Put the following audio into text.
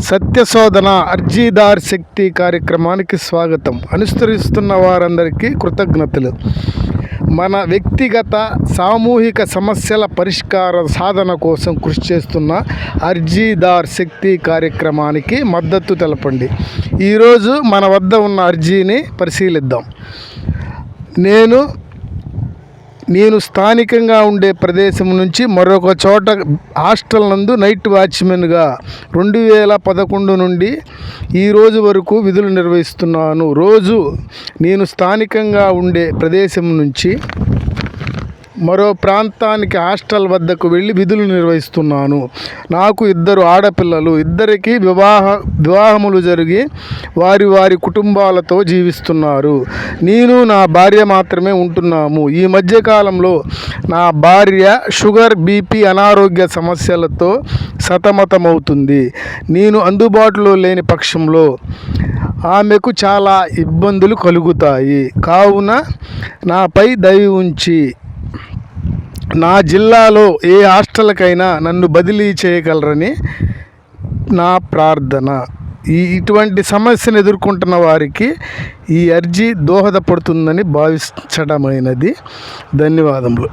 సత్యశోధన అర్జీదార్ శక్తి కార్యక్రమానికి స్వాగతం. అనుసరిస్తున్న వారందరికీ కృతజ్ఞతలు. మన వ్యక్తిగత సామూహిక సమస్యల పరిష్కార సాధన కోసం కృషి చేస్తున్న అర్జీదార్ శక్తి కార్యక్రమానికి మద్దతు తెలపండి. ఈరోజు మన వద్ద ఉన్న అర్జీని పరిశీలిద్దాం. నేను నేను స్థానికంగా ఉండే ప్రదేశం నుంచి మరొక చోట హాస్టల్ నందు నైట్ వాచ్మెన్గా రెండు వేల పదకొండు నుండి ఈ రోజు వరకు విధులు నిర్వహిస్తున్నాను. రోజు నేను స్థానికంగా ఉండే ప్రదేశం నుంచి మరో ప్రాంతానికి హాస్టల్ వద్దకు వెళ్ళి విధులు నిర్వహిస్తున్నాను. నాకు ఇద్దరు ఆడపిల్లలు ఇద్దరికి వివాహ వివాహములు జరిగి వారి వారి కుటుంబాలతో జీవిస్తున్నారు. నేను నా భార్య మాత్రమే ఉంటున్నాము. ఈ మధ్యకాలంలో నా భార్య షుగర్ బీపీ అనారోగ్య సమస్యలతో సతమతమవుతుంది. నేను అందుబాటులో లేని పక్షంలో ఆమెకు చాలా ఇబ్బందులు కలుగుతాయి. కావున నాపై దయ ఉంచి నా జిల్లాలో ఏ హాస్టల్కైనా నన్ను బదిలీ చేయగలరని నా ప్రార్థన. ఈ ఇటువంటి సమస్యను ఎదుర్కొంటున్న వారికి ఈ అర్జీ దోహదపడుతుందని భావించడమైనది. ధన్యవాదములు.